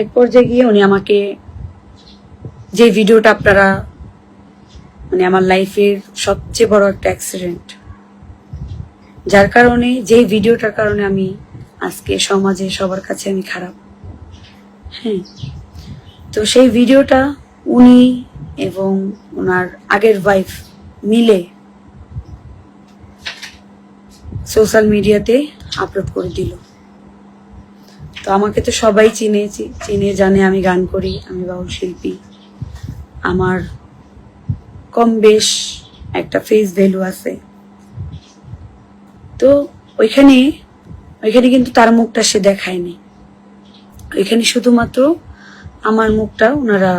এক পর্যায়ে গিয়ে উনি আমাকে যে ভিডিওটা আপনারা মানে আমার লাইফের সবচেয়ে বড় একটা অ্যাক্সিডেন্ট যার কারণে, যে ভিডিওটার কারণে আমি আজকে সমাজে সবার কাছে আমি খারাপ। হ্যাঁ তো সেই ভিডিওটা উনি এবং ওনার আগের ওয়াইফ মিলে সোশ্যাল মিডিয়াতে আপলোড করে দিল। তো আমাকে তো সবাই চিনে চিনে, জানে আমি গান করি, আমি বাউল শিল্পী। আমার কম বেশ একটা ফেস ভ্যালু আছে। তো ওইখানে ওইখানে কিন্তু তার মুখটা সে দেখায়নি। ওইখানে শুধুমাত্র আমার মুখটা ওনারা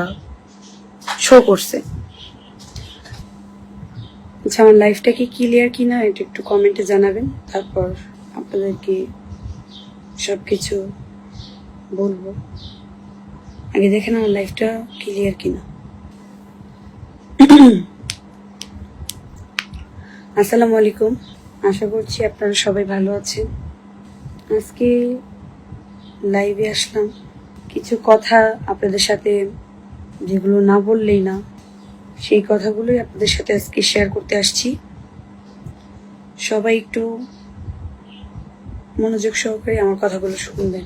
শো করছে। আচ্ছা আমার লাইফটা কি ক্লিয়ার কিনা এটা একটু কমেন্টে জানাবেন। তারপর আপনাদেরকে সব কিছু বলব। আগে দেখেন আমার লাইফটা ক্লিয়ার কিনা। আসসালামু আলাইকুম। আশা করছি আপনারা সবাই ভালো আছেন। আজকে লাইভে আসলাম। কিছু কথা আপনাদের সাথে যেগুলো না বললেই না, সেই কথাগুলোই আপনাদের সাথে আজকে শেয়ার করতে আসছি। সবাই একটু মনোযোগ সহকারে আমার কথাগুলো শুনবেন।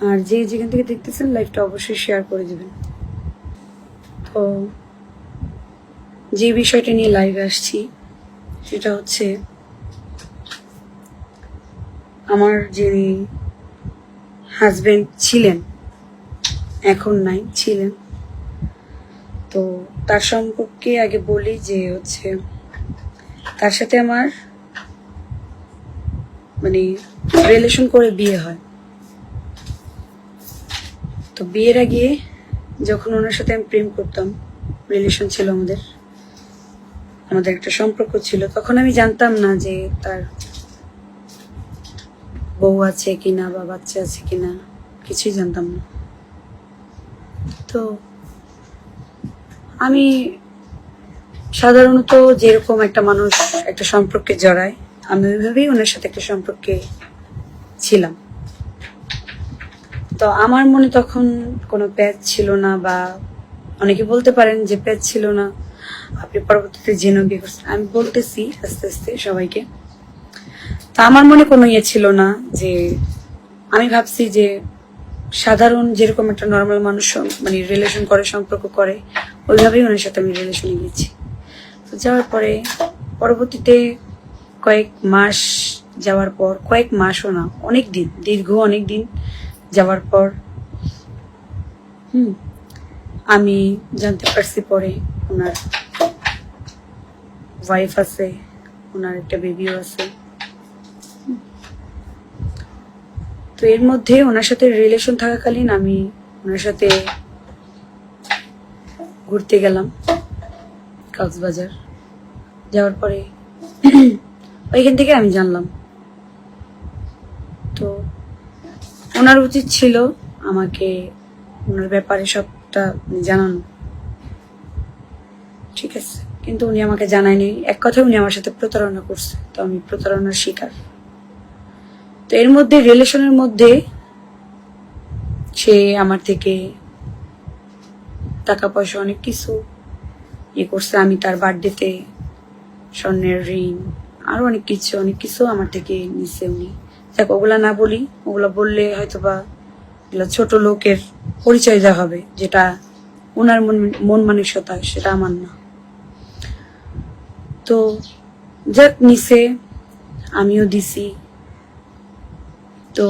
আর যে যেখান থেকে দেখতেছেন লাইভটা অবশ্যই শেয়ার করে দেবেন। তো যে বিষয়টা নিয়ে লাইভে আসছি, সেটা হচ্ছে আমার যিনি হাজবেন্ড ছিলেন, এখন নাই, ছিলেন। তো তার সম্পর্কে আগে বলি যে হচ্ছে তার সাথে আমার মানে রিলেশন করে বিয়ে হয়। তো বিয়ের আগে যখন ওনার সাথে আমি প্রেম করতাম রিলেশন ছিল আমাদের আমাদের একটা সম্পর্ক ছিল, তখন আমি জানতাম না যে তার বউ আছে কিনা বা বাচ্চা আছে কিনা, কিছুই জানতাম না। তো আমি সাধারণত যেরকম একটা মানুষ একটা সম্পর্কে জড়ায়, আমি ওইভাবেই ওনার সাথে একটা সম্পর্কে ছিলাম। তো আমার মনে তখন কোনো প্যাচ ছিল না বা অনেকে বলতে পারেন যে প্যাচ ছিল না। আপনি পরবর্তীতে জেনে বিয়ে করছেন। আমি বলতেছি আস্তে আস্তে সবাইকে। তা আমার মনে কোনো ইয়ে ছিল না যে আমি ভাবছি যে সাধারণ যেরকম একটা নর্মাল মানুষ মানে রিলেশন করে, সম্পর্ক করে, ওইভাবেই ওনার সাথে আমি রিলেশনে গেছি। তো যাওয়ার পরে পরবর্তীতে কয়েক মাস যাওয়ার পর, কয়েক মাসও না, অনেক দিন, দীর্ঘ অনেক দিন যাওয়ার পর, হুম, আমি জানতে পারছি পরে ওনার ওয়াইফ আছে, ওনার একটা বেবিও আছে। তো এর মধ্যে ওনার সাথে রিলেশন থাকাকালীন আমি ওনার সাথে ঘুরতে গেলাম, কক্সবাজার। যাওয়ার পরে ওইখান থেকে আমি জানলাম তো ওনার উচিত ছিল আমাকে ওনার ব্যাপারে সবটা জানানো। ঠিক আছে। কিন্তু উনি আমাকে জানায়নি। এক কথায় উনি আমার সাথে প্রতারণা করছে। তো আমি প্রতারণার শিকার। তো এর মধ্যে রিলেশনের মধ্যে সে আমার থেকে টাকা পয়সা অনেক কিছু ইয়ে করছে। আমি তার বার্থডেতে স্বর্ণের ঋণ, আরও অনেক কিছু অনেক কিছু আমার থেকে নিছে উনি। দেখ, ওগুলা না বলি, ওগুলা বললে হয়তো বা ছোট লোকের পরিচয় দেওয়া হবে, যেটা ওনার মন মন মানসিকতা, সেটা আমার না। তো যাক, নিছে, আমিও দিছি। তো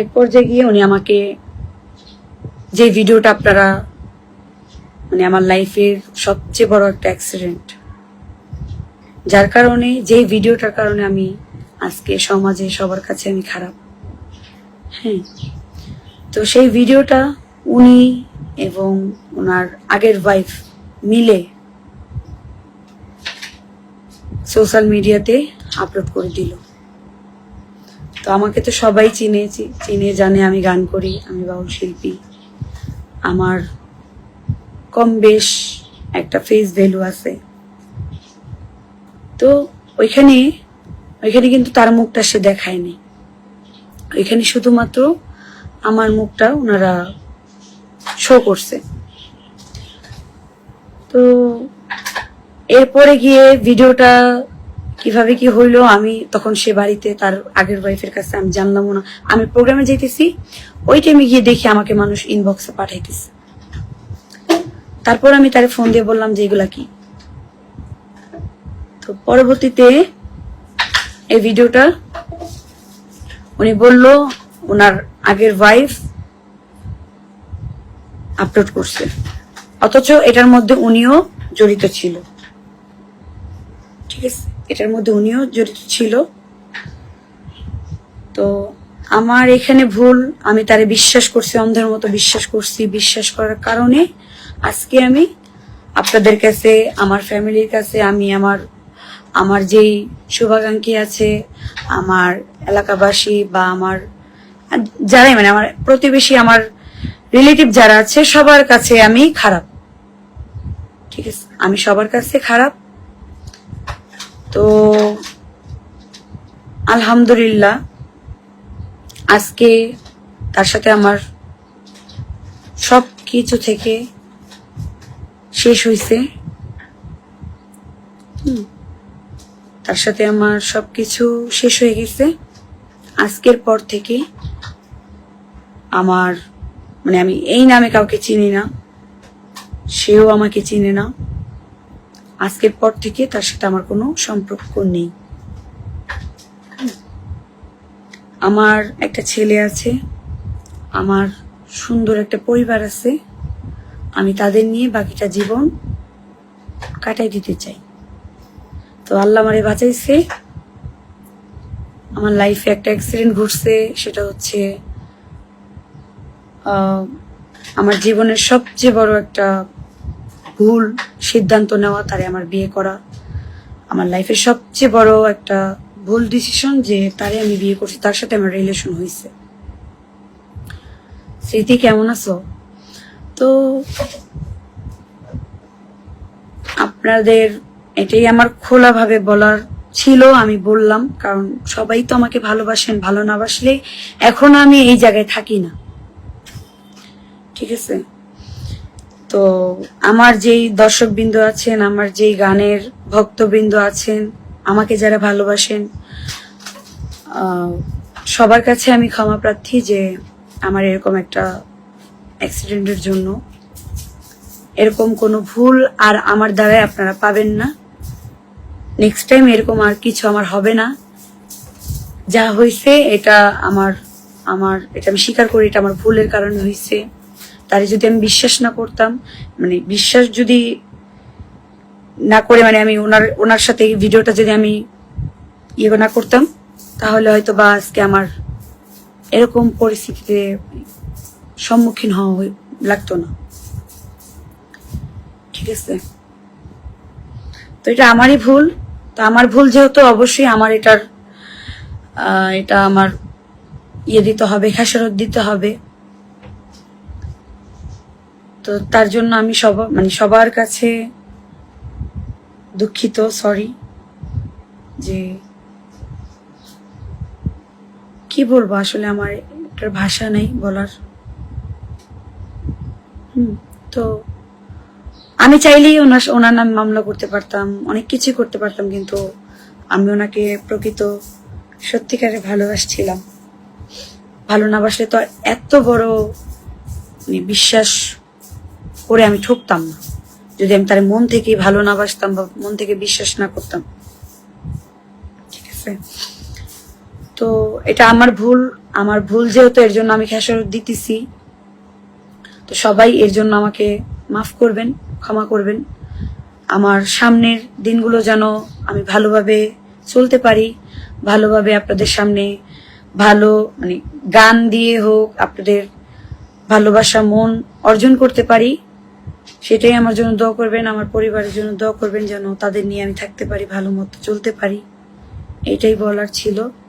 এক পর্যায়ে গিয়ে উনি আমাকে যে ভিডিওটা আপনারা মানে আমার লাইফের সবচেয়ে বড় একটা অ্যাক্সিডেন্ট, যার কারণে, যে ভিডিওটার কারণে আমি আজকে সমাজে সবার কাছে আমি খারাপ। হ্যাঁ তো সেই ভিডিওটা উনি এবং ওনার আগের ওয়াইফ মিলে সোশ্যাল মিডিয়াতে আপলোড করে দিল। তো আমাকে তো সবাই চিনে চিনে, জানে, আমি গান করি, আমি বাউল শিল্পী। আমার কম বেশ একটা ফেস ভ্যালু আছে। তো ওইখানে ওইখানে কিন্তু তার মুখটা সে দেখায়নি। ওইখানে শুধুমাত্র আমার মুখটা ওনারা শো করছে। তো এরপরে গিয়ে ভিডিওটা কীভাবে কি হইল, আমি তখন সে বাড়িতে তার আগের ওয়াইফের কাছে আমি জানলাম না। আমি প্রোগ্রামে যেতেছি ওই টাইমে গিয়ে দেখি আমাকে মানুষ ইনবক্সে পাঠাইতেছে। তারপর আমি তারে ফোন দিয়ে বললাম যে, এগুলা কি? তো পরবর্তীতে এই ভিডিওটা উনি বলল ওনার আগের ওয়াইফ আপলোড করছে। অথচ এটার মধ্যে উনিও জড়িত ছিল। ঠিক আছে? এটার মধ্যে উনিও জড়িত ছিল। তো আমার এখানে ভুল, আমি তারে বিশ্বাস করছি, অন্ধের মতো বিশ্বাস করছি, বিশ্বাস করার কারণে আজকে আমি আপনাদের কাছে, আমার ফ্যামিলির কাছে, আমি আমার আমার যেই শুভাকাঙ্ক্ষী আছে, আমার এলাকাবাসী বা আমার, যারাই মানে আমার প্রতিবেশী, আমার রিলেটিভ যারা আছে, সবার কাছে আমি খারাপ। ঠিক আছে? আমি সবার কাছে খারাপ। তো আলহামদুলিল্লাহ, আজকে তার সাথে আমার সব কিছু থেকে শেষ হয়েছে হুম। তার সাথে আমার সবকিছু শেষ হয়ে গেছে। আজকের পর থেকে আমার মানে আমি এই নামে কাউকে চিনি না, সেও আমাকে চিনে না। আজকের পর থেকে তার সাথে আমার কোনো সম্পর্ক নেই। আমার একটা ছেলে আছে, আমার সুন্দর একটা পরিবার আছে, আমি তাদের নিয়ে বাকিটা জীবন কাটাই দিতে চাই। তো আল্লাহ আমারে বাঁচাইছে। আমার লাইফে একটা অ্যাক্সিডেন্ট ঘটছে সেটা হচ্ছে আমার জীবনের সবচেয়ে বড় একটা ভুল, সিদ্ধান্ত নেওয়া, তারে আমার বিয়ে করা। আমার লাইফের সবচেয়ে বড় একটা ভুল ডিসিশন যে তারে আমি বিয়ে করছি, তার সাথে আমার রিলেশন হয়েছে স্মৃতি, কেমন আছো? তো আপনাদের এটাই আমার খোলাভাবে বলার ছিল, আমি বললাম, কারণ সবাই তো আমাকে ভালোবাসেন, ভালো না বাসলে এখন আমি এই জায়গায় থাকি না। ঠিক আছে? তো আমার যেই দর্শকবৃন্দ আছেন, আমার যেই গানের ভক্তবৃন্দ আছেন, আমাকে যারা ভালোবাসেন সবার কাছে আমি ক্ষমা প্রার্থী যে আমার এরকম একটা অ্যাক্সিডেন্টের জন্য। এরকম কোনো ভুল আর আমার দ্বারাই আপনারা পাবেন না। নেক্সট টাইম এরকম আর কিছু আমার হবে না। যা হয়েছে এটা আমার আমার, এটা আমি স্বীকার করি, এটা আমার ভুলের কারণে হয়েছে তারে যদি আমি বিশ্বাস না করতাম মানে বিশ্বাস যদি না করে মানে আমি ওনার ওনার সাথে এই ভিডিওটা যদি আমি ইয়ে না করতাম, তাহলে হয়তো বা আজকে আমার এরকম পরিস্থিতিতে সম্মুখীন হওয়া লাগতো না। ঠিক আছে? তো এটা আমারই ভুল। তো আমার ভুল যেহেতু, অবশ্যই আমার এটার এটা আমার ইয়ে দিতে হবে, খেসারত দিতে হবে। তো তার জন্য আমি সব মানে সবার কাছে দুঃখিত সরি যে কি বলব, আসলে আমার এটার ভাষা নেই বলার। হুম, তো আমি চাইলেই ওনার ওনার নামে মামলা করতে পারতাম, অনেক কিছু করতে পারতাম, কিন্তু আমি ওনাকে প্রকৃত সত্যিকারে ভালোবাসছিলাম। ভালো না বাসলে তো এত বড় মানে বিশ্বাস করে আমি ঠকতাম না। যদি আমি তার মন থেকে ভালো না বাসতাম বা মন থেকে বিশ্বাস না করতাম। ঠিক আছে? তো এটা আমার ভুল আমার ভুল যেহেতু এর জন্য আমি খেসারত দিতেছি। তো সবাই এর জন্য আমাকে মাফ করবেন। ক্ষমা করবেন। আমার সামনের দিনগুলো যেন আমি ভালোভাবে চলতে পারি, ভালোভাবে আপনাদের সামনে ভালো মানে গান দিয়ে হোক, আপনাদের ভালোবাসা, মন অর্জন করতে পারি। সেটাই আমার জন্য দোয়া করবেন, আমার পরিবারের জন্য দোয়া করবেন যেন তাদের নিয়ে আমি থাকতে পারি, ভালো মতো চলতে পারি। এটাই বলার ছিল।